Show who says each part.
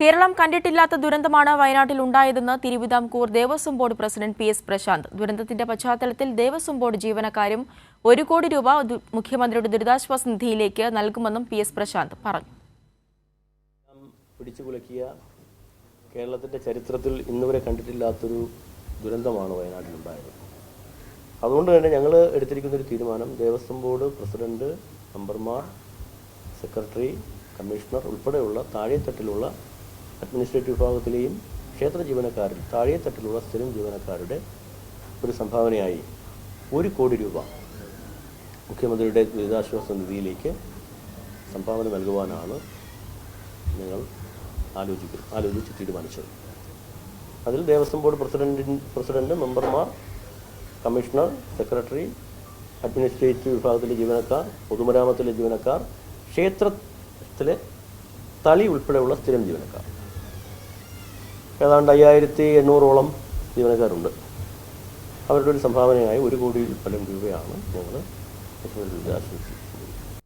Speaker 1: കേരളം കണ്ടിട്ടില്ലാത്ത ദുരന്തമാണ് വയനാട്ടിൽ ഉണ്ടായതെന്ന് Thiruvithamkoor Devaswom board president P S Prasanth. ദുരന്തത്തിന്റെ പശ്ചാത്തലത്തിൽ ദേവസ്വം ബോർഡ് ജീവനക്കാരും ഒരു കോടി രൂപ മുഖ്യമന്ത്രിയുടെ ദുരിതാശ്വാസ നിധിയിലേക്ക് നൽകുമെന്നും പി എസ് പ്രശാന്ത് പറഞ്ഞു.
Speaker 2: പിടിച്ചു കുലക്കിയ കേരളത്തിന്റെ ചരിത്രത്തിൽ ഇന്നുവരെ കണ്ടിട്ടില്ലാത്തൊരു ദുരന്തമാണ് വയനാട്ടിലുണ്ടായത് അതുകൊണ്ട് തന്നെ ഞങ്ങൾ എടുത്തിരിക്കുന്ന ഒരു തീരുമാനം ദേവസ്വം ബോർഡ് പ്രസിഡന്റ് മെമ്പർമാർ സെക്രട്ടറി കമ്മീഷണർ ഉൾപ്പെടെയുള്ള താഴെത്തട്ടിലുള്ള അഡ്മിനിസ്ട്രേറ്റീവ് വിഭാഗത്തിലെയും ക്ഷേത്ര ജീവനക്കാരിൽ താഴെത്തട്ടിലുള്ള സ്ഥിരം ജീവനക്കാരുടെ ഒരു സംഭാവനയായി ഒരു കോടി രൂപ മുഖ്യമന്ത്രിയുടെ ദുരിതാശ്വാസ നിധിയിലേക്ക് സംഭാവന നൽകുവാനാണ് നിങ്ങൾ ആലോചിക്കും ആലോചിച്ച് തീരുമാനിച്ചത്. അതിൽ ദേവസ്വം ബോർഡ് പ്രസിഡന്റ് പ്രസിഡന്റ് മെമ്പർമാർ കമ്മീഷണർ സെക്രട്ടറി അഡ്മിനിസ്ട്രേറ്റീവ് വിഭാഗത്തിലെ ജീവനക്കാർ പൊതുമരാമത്തിലെ ജീവനക്കാർ ക്ഷേത്രത്തിലെ തളി ഉൾപ്പെടെയുള്ള സ്ഥിരം ജീവനക്കാർ. ഏതാണ്ട് അയ്യായിരത്തി എണ്ണൂറോളം ജീവനക്കാരുണ്ട്. അവരുടെ ഒരു സംഭാവനയായി ഒരു കോടി പലം രൂപയാണ് ഞങ്ങൾ ആശ്വസിച്ചത്